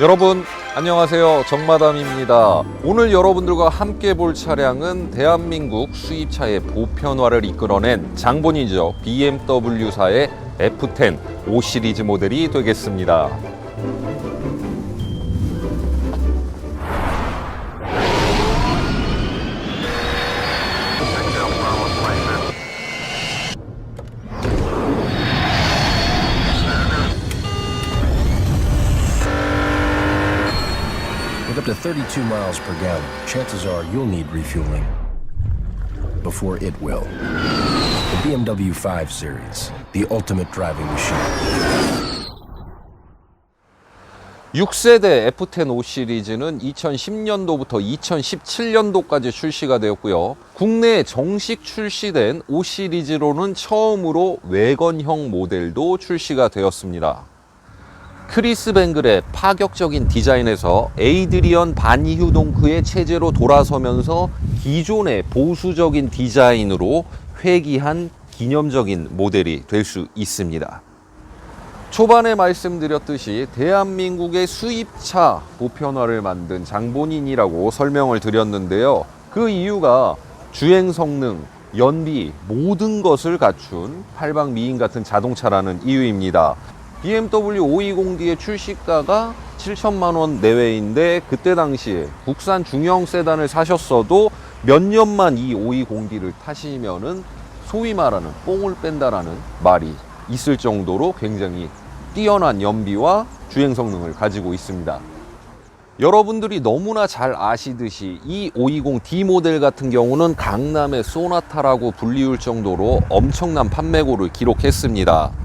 여러분 안녕하세요. 정마담입니다. 오늘 여러분들과 함께 볼 차량은 대한민국 수입차의 보편화를 이끌어낸 장본이죠. BMW사의 F10 5 시리즈 모델이 되겠습니다 32 miles per gallon, chances are you'll need refueling before it will. The BMW 5 Series, the ultimate driving machine. 6세대 F10 5 시리즈는 2010년도부터 2017년도까지 출시가 되었고요. 국내에 정식 출시된 5 시리즈로는 처음으로 외건형 모델도 출시가 되었습니다. 크리스 뱅글의 파격적인 디자인에서 에이드리언 반이휴동크의 체제로 돌아서면서 기존의 보수적인 디자인으로 회귀한 기념적인 모델이 될 수 있습니다. 초반에 말씀드렸듯이 대한민국의 수입차 보편화를 만든 장본인이라고 설명을 드렸는데요. 그 이유가 주행 성능, 연비 모든 것을 갖춘 팔방 미인 같은 자동차라는 이유입니다. BMW 520D의 출시가가 7천만 원 내외인데 그때 당시에 국산 중형 세단을 사셨어도 몇 년만 이 520D를 타시면은 소위 말하는 뽕을 뺀다라는 말이 있을 정도로 굉장히 뛰어난 연비와 주행 성능을 가지고 있습니다. 여러분들이 너무나 잘 아시듯이 이 520D 모델 같은 경우는 강남의 소나타라고 불리울 정도로 엄청난 판매고를 기록했습니다.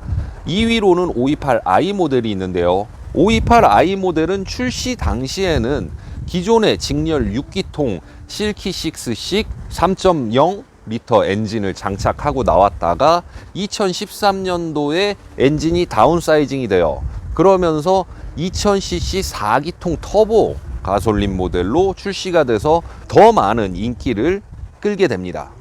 2위로는 528i 모델이 있는데요. 528i 모델은 출시 당시에는 기존의 직렬 6기통 실키6식 3.0 리터 엔진을 장착하고 나왔다가 2013년도에 엔진이 다운사이징이 되어 그러면서 2000cc 4기통 터보 가솔린 모델로 출시가 돼서 더 많은 인기를 끌게 됩니다.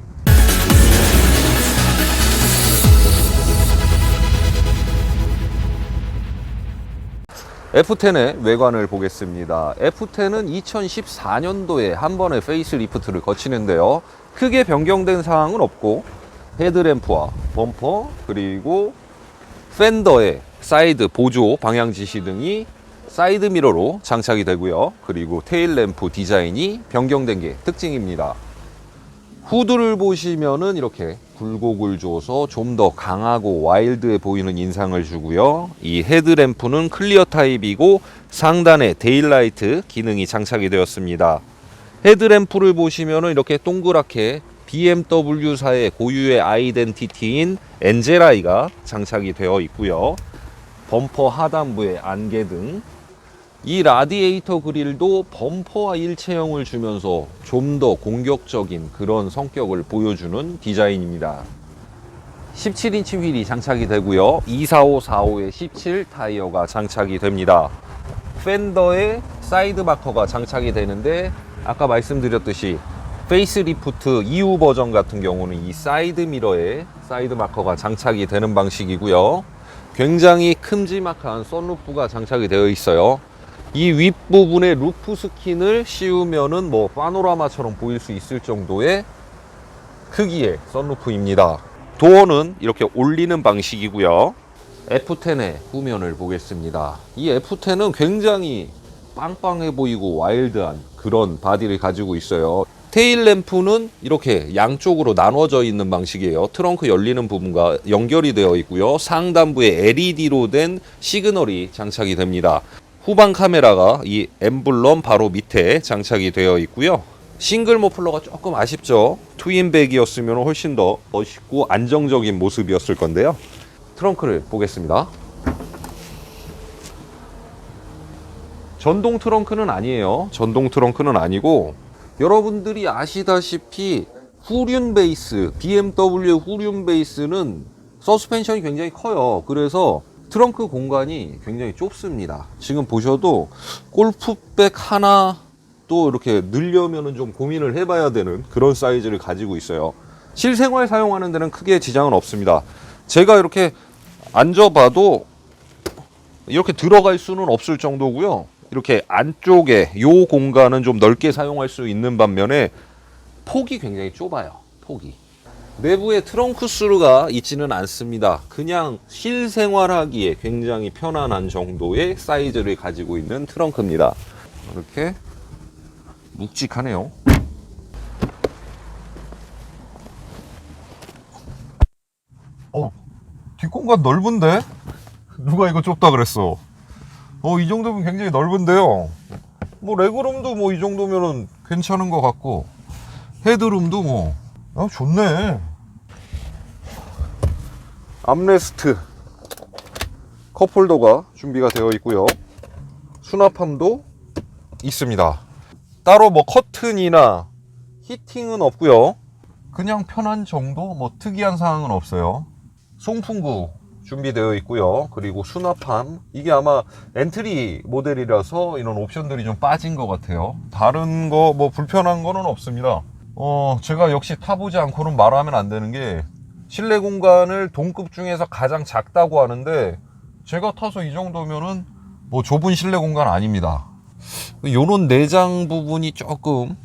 F10의 외관을 보겠습니다. F10은 2014년도에 한 번의 페이스리프트를 거치는데요. 크게 변경된 사항은 없고 헤드램프와 범퍼 그리고 팬더의 사이드 보조 방향 지시 등이 사이드 미러로 장착이 되고요. 그리고 테일 램프 디자인이 변경된 게 특징입니다. 후드를 보시면은 이렇게 굴곡을 줘서 좀 더 강하고 와일드해 보이는 인상을 주고요. 이 헤드램프는 클리어 타입이고 상단에 데일라이트 기능이 장착이 되었습니다. 헤드램프를 보시면은 이렇게 동그랗게 BMW사의 고유의 아이덴티티인 엔젤아이가 장착이 되어 있고요. 범퍼 하단부에 안개 등 이 라디에이터 그릴도 범퍼와 일체형을 주면서 좀 더 공격적인 그런 성격을 보여주는 디자인입니다. 17인치 휠이 장착이 되고요. 24545에 17 타이어가 장착이 됩니다. 팬더에 사이드 마커가 장착이 되는데 아까 말씀드렸듯이 페이스리프트 이후 버전 같은 경우는 이 사이드 미러에 사이드 마커가 장착이 되는 방식이고요. 굉장히 큼지막한 썬루프가 장착이 되어 있어요. 이 윗부분에 루프 스킨을 씌우면은 뭐 파노라마처럼 보일 수 있을 정도의 크기의 썬루프입니다. 도어는 이렇게 올리는 방식이고요. F10의 후면을 보겠습니다. 이 F10은 굉장히 빵빵해 보이고 와일드한 그런 바디를 가지고 있어요. 테일 램프는 이렇게 양쪽으로 나눠져 있는 방식이에요. 트렁크 열리는 부분과 연결이 되어 있고요. 상단부에 LED로 된 시그널이 장착이 됩니다. 후방 카메라가 이 엠블럼 바로 밑에 장착이 되어 있고요. 싱글 머플러가 조금 아쉽죠. 트윈백이었으면 훨씬 더 멋있고 안정적인 모습이었을 건데요. 트렁크를 보겠습니다. 전동 트렁크는 아니에요. 전동 트렁크는 아니고 여러분들이 아시다시피 후륜 베이스, BMW 후륜 베이스는 서스펜션이 굉장히 커요. 그래서 트렁크 공간이 굉장히 좁습니다. 지금 보셔도 골프백 하나 또 이렇게 늘려면은 좀 고민을 해봐야 되는 그런 사이즈를 가지고 있어요. 실생활 사용하는 데는 크게 지장은 없습니다. 제가 이렇게 앉아봐도 이렇게 들어갈 수는 없을 정도고요. 이렇게 안쪽에 요 공간은 좀 넓게 사용할 수 있는 반면에 폭이 굉장히 좁아요. 폭이. 내부에 트렁크 수루가 있지는 않습니다. 그냥 실생활하기에 굉장히 편안한 정도의 사이즈를 가지고 있는 트렁크입니다. 이렇게 묵직하네요. 어, 뒷공간 넓은데? 누가 이거 좁다 그랬어? 어, 이 정도면 굉장히 넓은데요. 뭐 레그룸도 뭐 이 정도면은 괜찮은 것 같고 헤드룸도 뭐 아, 좋네. 암레스트 컵홀더가 준비가 되어 있고요. 수납함도 있습니다. 따로 뭐 커튼이나 히팅은 없고요. 그냥 편한 정도 뭐 특이한 사항은 없어요. 송풍구 준비되어 있고요. 그리고 수납함 이게 아마 엔트리 모델이라서 이런 옵션들이 좀 빠진 것 같아요. 다른 거 뭐 불편한 거는 없습니다. 어 제가 역시 타보지 않고는 말하면 안 되는 게 실내 공간을 동급 중에서 가장 작다고 하는데 제가 타서 이 정도면은 뭐 좁은 실내 공간 아닙니다. 요런 내장 부분이 조금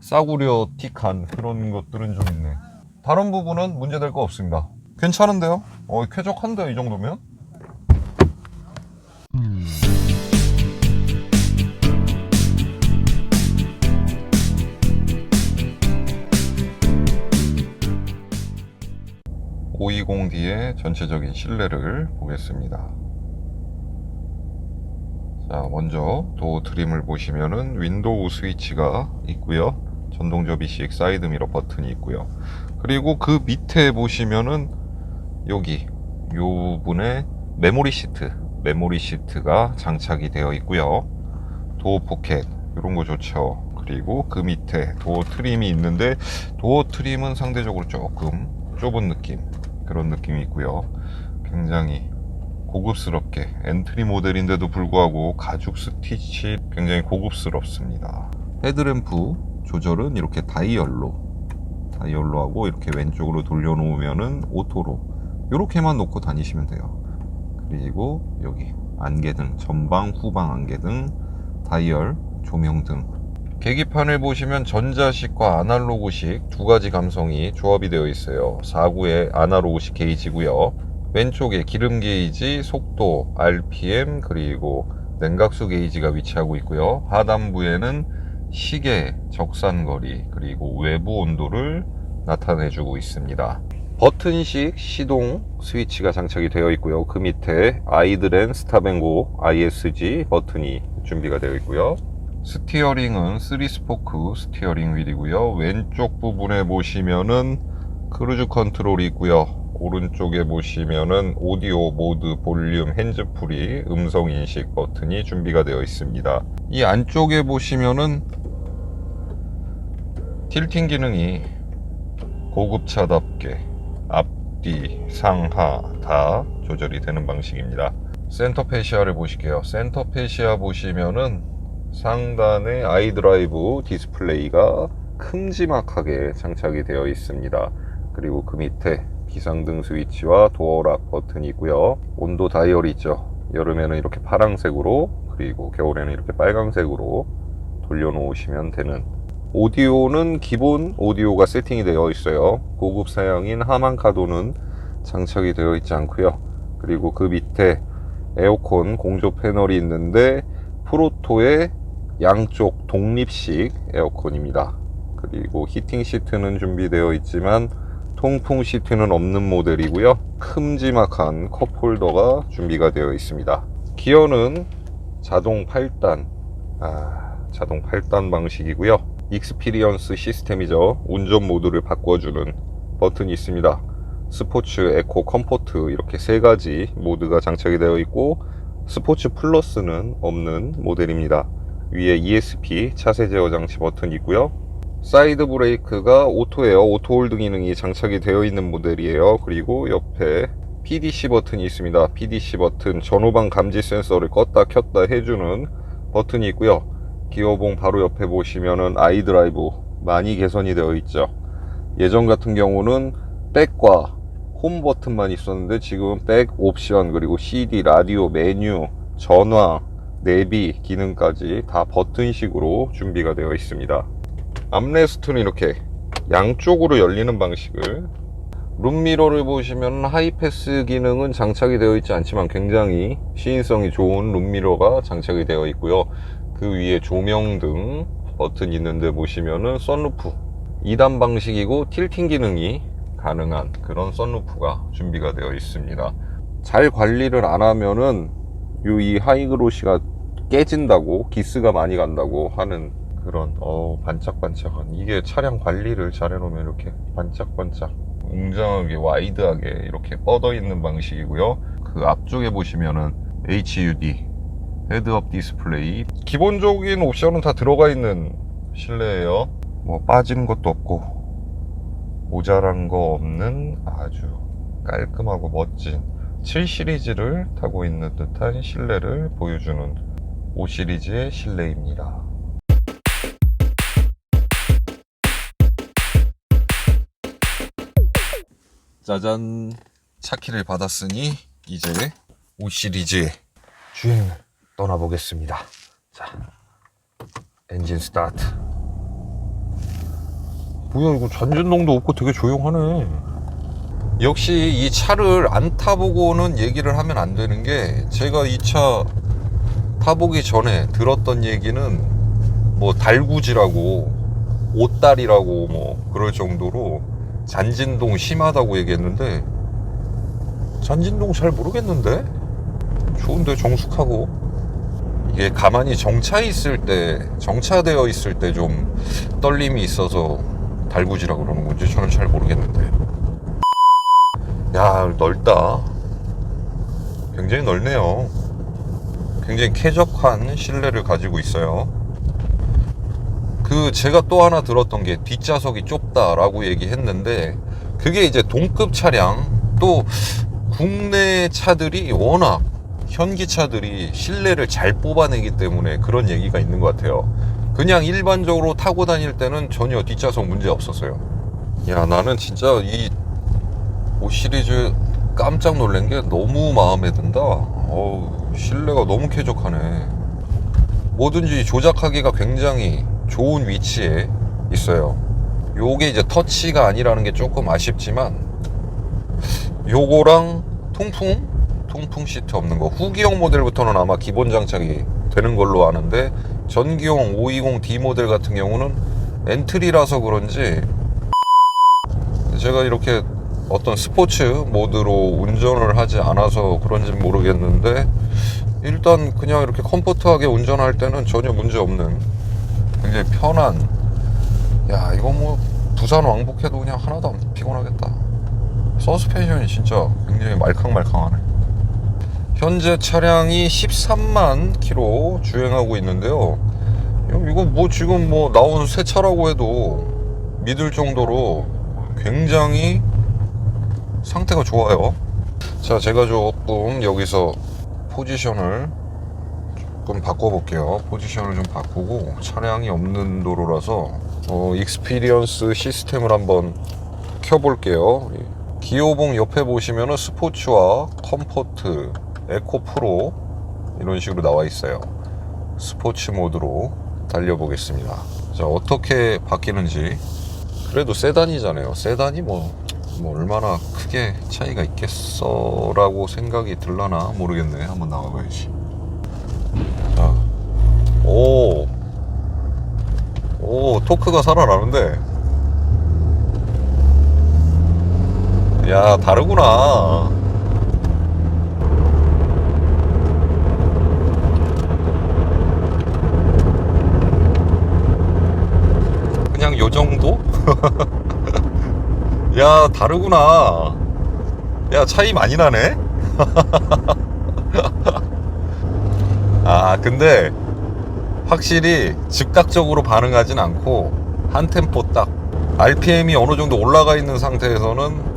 싸구려틱한 그런 것들은 좀 있네. 다른 부분은 문제될 거 없습니다. 괜찮은데요? 어, 쾌적한데요, 이 정도면? (520D의) 전체적인 실내를 보겠습니다. 자, 먼저 도어 트림을 보시면은 윈도우 스위치가 있고요. 전동 접이식 사이드 미러 버튼이 있고요. 그리고 그 밑에 보시면은 여기 요 부분에 메모리 시트, 메모리 시트가 장착이 되어 있고요. 도어 포켓 이런 거 좋죠. 그리고 그 밑에 도어 트림이 있는데 도어 트림은 상대적으로 조금 좁은 느낌 그런 느낌이 있고요. 굉장히 고급스럽게 엔트리 모델인데도 불구하고 가죽 스티치 굉장히 고급스럽습니다. 헤드램프 조절은 이렇게 다이얼로 다이얼로 하고 이렇게 왼쪽으로 돌려놓으면은 오토로 이렇게만 놓고 다니시면 돼요. 그리고 여기 안개등 전방 후방 안개등 다이얼 조명등 계기판을 보시면 전자식과 아날로그식 두 가지 감성이 조합이 되어 있어요. 4구의 아날로그식 게이지고요. 왼쪽에 기름 게이지, 속도, RPM 그리고 냉각수 게이지가 위치하고 있고요. 하단부에는 시계, 적산거리 그리고 외부 온도를 나타내주고 있습니다. 버튼식 시동 스위치가 장착이 되어 있고요. 그 밑에 아이드렌 스탑앤고 ISG 버튼이 준비가 되어 있고요. 스티어링은 3스포크 스티어링 휠이고요. 왼쪽 부분에 보시면은 크루즈 컨트롤이 있고요. 오른쪽에 보시면은 오디오 모드 볼륨 핸즈프리 음성 인식 버튼이 준비가 되어 있습니다. 이 안쪽에 보시면은 틸팅 기능이 고급차답게 앞뒤 상하 다 조절이 되는 방식입니다. 센터 페시아를 보실게요. 센터 페시아 보시면은 상단에 아이드라이브 디스플레이가 큼지막하게 장착이 되어 있습니다. 그리고 그 밑에 비상등 스위치와 도어락 버튼이 있고요. 온도 다이얼이 있죠. 여름에는 이렇게 파랑색으로 그리고 겨울에는 이렇게 빨강색으로 돌려놓으시면 되는 오디오는 기본 오디오가 세팅이 되어 있어요. 고급 사양인 하만카도는 장착이 되어 있지 않고요. 그리고 그 밑에 에어컨 공조 패널이 있는데 프로토의 양쪽 독립식 에어컨입니다. 그리고 히팅 시트는 준비되어 있지만 통풍 시트는 없는 모델이고요. 큼지막한 컵홀더가 준비가 되어 있습니다. 기어는 자동 8단, 아, 자동 8단 방식이고요. 익스피리언스 시스템이죠. 운전 모드를 바꿔주는 버튼이 있습니다. 스포츠, 에코, 컴포트 이렇게 세 가지 모드가 장착이 되어 있고 스포츠 플러스는 없는 모델입니다. 위에 ESP 차세 제어 장치 버튼이 있고요. 사이드 브레이크가 오토예요. 오토 홀드 기능이 장착이 되어 있는 모델이에요. 그리고 옆에 PDC 버튼이 있습니다. PDC 버튼 전후방 감지 센서를 껐다 켰다 해주는 버튼이 있고요. 기어봉 바로 옆에 보시면은 아이드라이브 많이 개선이 되어 있죠. 예전 같은 경우는 백과 홈 버튼만 있었는데 지금 백 옵션 그리고 CD 라디오 메뉴 전화 내비 기능까지 다 버튼식으로 준비가 되어 있습니다. 암레스트는 이렇게 양쪽으로 열리는 방식을 룸미러를 보시면 하이패스 기능은 장착이 되어 있지 않지만 굉장히 시인성이 좋은 룸미러가 장착이 되어 있고요. 그 위에 조명 등 버튼 있는데 보시면은 썬루프 2단 방식이고 틸팅 기능이 가능한 그런 썬루프가 준비가 되어 있습니다. 잘 관리를 안 하면은 요 이 하이그로시가 깨진다고 기스가 많이 간다고 하는 그런 어 반짝반짝한 이게 차량 관리를 잘 해놓으면 이렇게 반짝반짝 웅장하게 와이드하게 이렇게 뻗어 있는 방식이고요. 그 앞쪽에 보시면은 HUD 헤드업 디스플레이. 기본적인 옵션은 다 들어가 있는 실내예요. 뭐 빠지는 것도 없고 모자란 거 없는 아주 깔끔하고 멋진 7 시리즈를 타고 있는 듯한 실내를 보여주는 5 시리즈의 실내입니다. 짜잔 차키를 받았으니 이제 5 시리즈의 주행을 떠나보겠습니다. 자, 엔진 스타트. 뭐야 이거 전진동도 없고 되게 조용하네. 역시 이 차를 안 타보고는 얘기를 하면 안 되는 게 제가 이 차 타보기 전에 들었던 얘기는 뭐 달구지라고 옷다리라고 뭐 그럴 정도로 잔진동 심하다고 얘기했는데 잔진동 잘 모르겠는데? 좋은데 정숙하고. 이게 가만히 정차 있을 때 정차되어 있을 때 좀 떨림이 있어서 달구지라 그러는 건지 저는 잘 모르겠는데 야 넓다. 굉장히 넓네요. 굉장히 쾌적한 실내를 가지고 있어요. 그 제가 또 하나 들었던 게 뒷좌석이 좁다라고 얘기했는데 그게 이제 동급 차량 또 국내 차들이 워낙 현기차들이 실내를 잘 뽑아내기 때문에 그런 얘기가 있는 것 같아요. 그냥 일반적으로 타고 다닐 때는 전혀 뒷좌석 문제 없었어요. 야 나는 진짜 이 5 시리즈 깜짝 놀란 게 너무 마음에 든다. 어우, 실내가 너무 쾌적하네. 뭐든지 조작하기가 굉장히 좋은 위치에 있어요. 요게 이제 터치가 아니라는 게 조금 아쉽지만 요거랑 통풍 통풍 시트 없는 거 후기형 모델부터는 아마 기본 장착이 되는 걸로 아는데 전기용 520D 모델 같은 경우는 엔트리라서 그런지 제가 이렇게 어떤 스포츠 모드로 운전을 하지 않아서 그런지 모르겠는데 일단 그냥 이렇게 컴포트하게 운전할 때는 전혀 문제 없는 굉장히 편한 야 이거 뭐 부산 왕복해도 그냥 하나도 안 피곤하겠다. 서스펜션이 진짜 굉장히 말캉말캉하네. 현재 차량이 13만 킬로 주행하고 있는데요. 이거 뭐 지금 뭐 나온 새 차라고 해도 믿을 정도로 굉장히 상태가 좋아요. 자, 제가 조금 여기서 포지션을 조금 바꿔볼게요. 포지션을 좀 바꾸고 차량이 없는 도로라서 어, 익스피리언스 시스템을 한번 켜볼게요. 기어봉 옆에 보시면은 스포츠와 컴포트, 에코 프로 이런 식으로 나와 있어요. 스포츠 모드로 달려보겠습니다. 자, 어떻게 바뀌는지 그래도 세단이잖아요. 세단이 뭐, 뭐 얼마나 크게 차이가 있겠어라고 생각이 들라나 모르겠네. 한번 나가봐야지. 자, 오, 오 토크가 살아나는데. 야 다르구나. 그냥 요 정도? 야 다르구나 야 차이 많이 나네? 아 근데 확실히 즉각적으로 반응하진 않고 한 템포 딱 RPM이 어느 정도 올라가 있는 상태에서는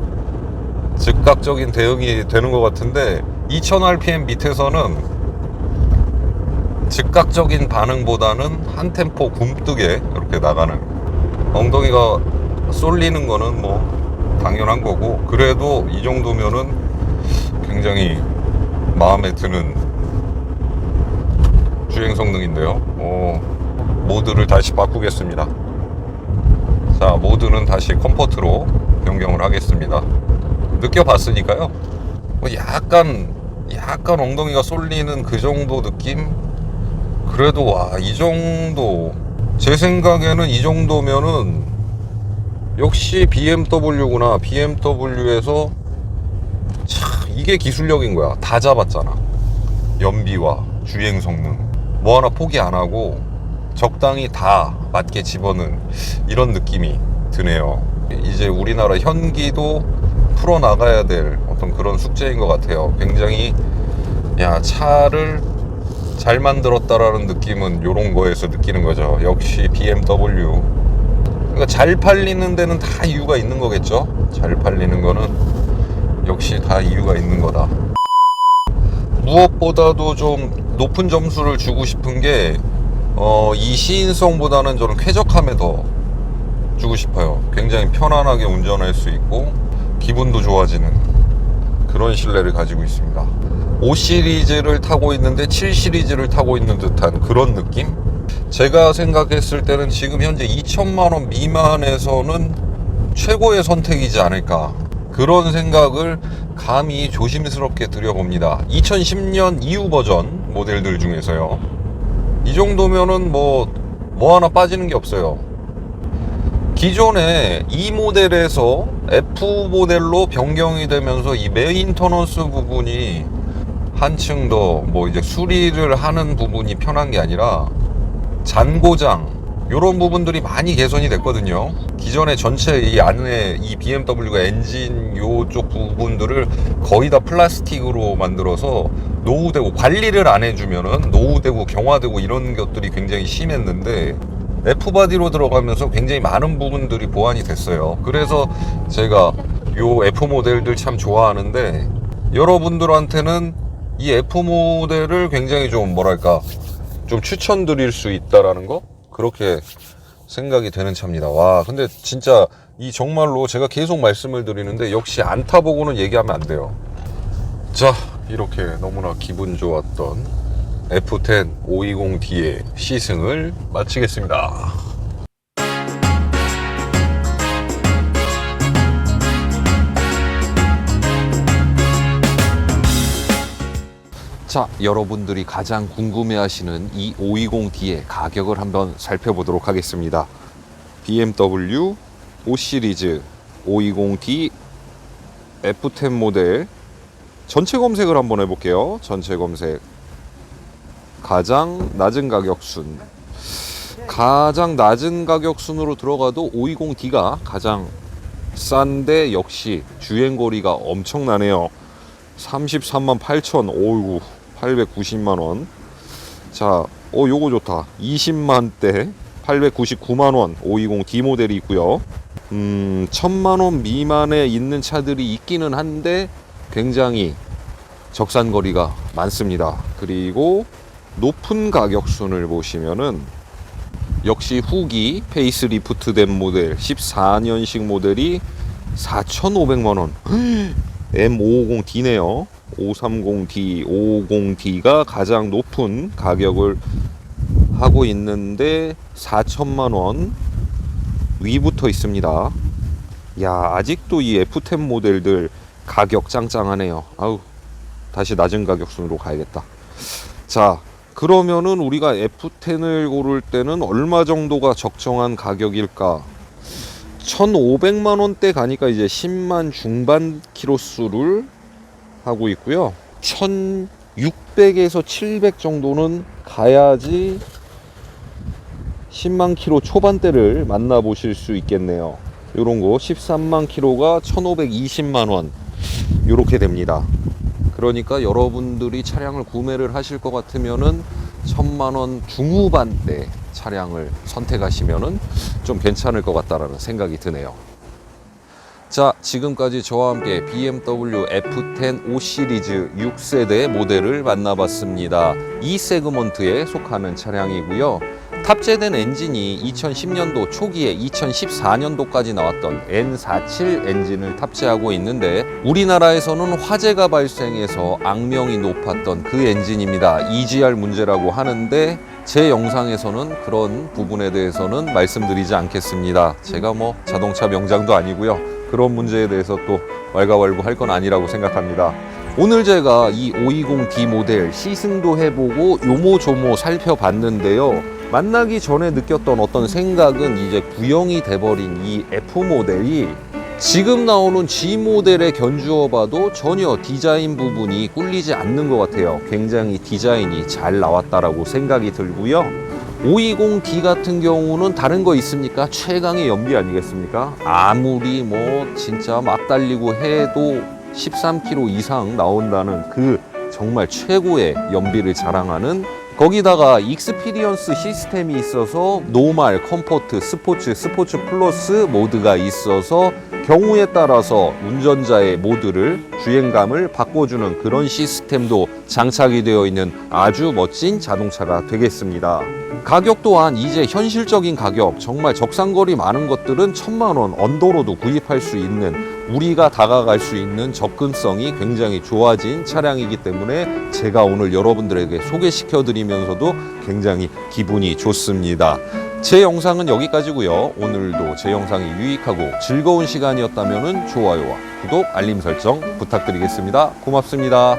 즉각적인 대응이 되는 것 같은데 2000rpm 밑에서는 즉각적인 반응보다는 한 템포 굼뜨게 이렇게 나가는 엉덩이가 쏠리는 거는 뭐 당연한 거고 그래도 이 정도면은 굉장히 마음에 드는 주행 성능인데요. 오, 모드를 다시 바꾸겠습니다. 자, 모드는 다시 컴포트로 변경을 하겠습니다. 느껴봤으니까요. 뭐 약간, 약간 엉덩이가 쏠리는 그 정도 느낌? 그래도 와, 이 정도. 제 생각에는 이 정도면은 역시 BMW구나. BMW에서 참 이게 기술력인 거야. 다 잡았잖아. 연비와 주행 성능. 뭐 하나 포기 안 하고 적당히 다 맞게 집어넣은 이런 느낌이 드네요. 이제 우리나라 현기도 풀어나가야 될 어떤 그런 숙제인 것 같아요. 굉장히 야 차를 잘 만들었다라는 느낌은 이런 거에서 느끼는 거죠. 역시 BMW. 그러니까 잘 팔리는 데는 다 이유가 있는 거겠죠. 잘 팔리는 거는 역시 다 이유가 있는 거다. 무엇보다도 좀 높은 점수를 주고 싶은 게, 어, 이 시인성보다는 저는 쾌적함에 더 주고 싶어요. 굉장히 편안하게 운전할 수 있고, 기분도 좋아지는 그런 실내를 가지고 있습니다. 5 시리즈를 타고 있는데 7 시리즈를 타고 있는 듯한 그런 느낌? 제가 생각했을 때는 지금 현재 2천만 원 미만에서는 최고의 선택이지 않을까. 그런 생각을 감히 조심스럽게 드려봅니다. 2010년 이후 버전 모델들 중에서요. 이 정도면은 뭐, 뭐 하나 빠지는 게 없어요. 기존에 이 모델에서 F 모델로 변경이 되면서 이 메인터넌스 부분이 한층 더 뭐 이제 수리를 하는 부분이 편한 게 아니라 잔고장 이런 부분들이 많이 개선이 됐거든요. 기존에 전체 이 안에 이 BMW가 엔진 요쪽 부분들을 거의 다 플라스틱으로 만들어서 노후되고 관리를 안 해주면은 노후되고 경화되고 이런 것들이 굉장히 심했는데 F 바디로 들어가면서 굉장히 많은 부분들이 보완이 됐어요. 그래서 제가 요 F 모델들 참 좋아하는데 여러분들한테는 이 F 모델을 굉장히 좀 뭐랄까 좀 추천드릴 수 있다라는 거 그렇게 생각이 되는 차입니다. 와, 근데 진짜 이 정말로 제가 계속 말씀을 드리는데 역시 안 타보고는 얘기하면 안 돼요. 자, 이렇게 너무나 기분 좋았던 F10 520D의 시승을 마치겠습니다. 자, 여러분들이 가장 궁금해하시는 이 520D의 가격을 한번 살펴보도록 하겠습니다. BMW 5 시리즈 520D F10 모델 전체 검색을 한번 해볼게요. 전체 검색 가장 낮은 가격순 가장 낮은 가격순으로 들어가도 520D가 가장 싼데 역시 주행거리가 엄청나네요. 33만 8천, 오이구, 890만 원. 자, 어, 요거 좋다. 20만 대, 899만 원, 520D 모델이 있고요. 음, 1000만 원 미만에 있는 차들이 있기는 한데 굉장히 적산거리가 많습니다. 그리고 높은 가격순을 보시면은 역시 후기 페이스리프트 된 모델 14년식 모델이 4,500만 원. M550D네요. 530D, 550D가 가장 높은 가격을 하고 있는데 4천만 원 위부터 있습니다. 야, 아직도 이 F10 모델들 가격 짱짱하네요. 아우, 다시 낮은 가격 순으로 가야겠다. 자, 그러면은 우리가 F10을 고를 때는 얼마 정도가 적정한 가격일까? 1,500만 원대 가니까 이제 10만 중반 키로수를 하고 있고요. 1,600에서 700 정도는 가야지 10만 키로 초반대를 만나보실 수 있겠네요. 요런 거 13만 키로가 1,520만 원 요렇게 됩니다. 그러니까 여러분들이 차량을 구매를 하실 것 같으면은 천만 원 중후반대 차량을 선택하시면은 좀 괜찮을 것 같다라는 생각이 드네요. 자, 지금까지 저와 함께 BMW F10 5 시리즈 6세대 모델을 만나봤습니다. 이 세그먼트에 속하는 차량이고요. 탑재된 엔진이 2010년도 초기에 2014년도까지 나왔던 N47 엔진을 탑재하고 있는데 우리나라에서는 화재가 발생해서 악명이 높았던 그 엔진입니다. EGR 문제라고 하는데 제 영상에서는 그런 부분에 대해서는 말씀드리지 않겠습니다. 제가 뭐 자동차 명장도 아니고요. 그런 문제에 대해서 또 왈가왈부 할 건 아니라고 생각합니다. 오늘 제가 이 520D 모델 시승도 해보고 요모조모 살펴봤는데요. 만나기 전에 느꼈던 어떤 생각은 이제 구형이 돼버린 이 F 모델이 지금 나오는 G 모델에 견주어 봐도 전혀 디자인 부분이 꿀리지 않는 것 같아요. 굉장히 디자인이 잘 나왔다라고 생각이 들고요. 520D 같은 경우는 다른 거 있습니까? 최강의 연비 아니겠습니까? 아무리 뭐 진짜 막 달리고 해도 13km 이상 나온다는 그 정말 최고의 연비를 자랑하는 거기다가 익스피리언스 시스템이 있어서 노말, 컴포트, 스포츠, 스포츠 플러스 모드가 있어서 경우에 따라서 운전자의 모드를 주행감을 바꿔주는 그런 시스템도 장착이 되어 있는 아주 멋진 자동차가 되겠습니다. 가격 또한 이제 현실적인 가격, 정말 적상거리 많은 것들은 천만 원 언더로도 구입할 수 있는 우리가 다가갈 수 있는 접근성이 굉장히 좋아진 차량이기 때문에 제가 오늘 여러분들에게 소개시켜 드리면서도 굉장히 기분이 좋습니다. 제 영상은 여기까지고요. 오늘도 제 영상이 유익하고 즐거운 시간이었다면 좋아요와 구독, 알림 설정 부탁드리겠습니다. 고맙습니다.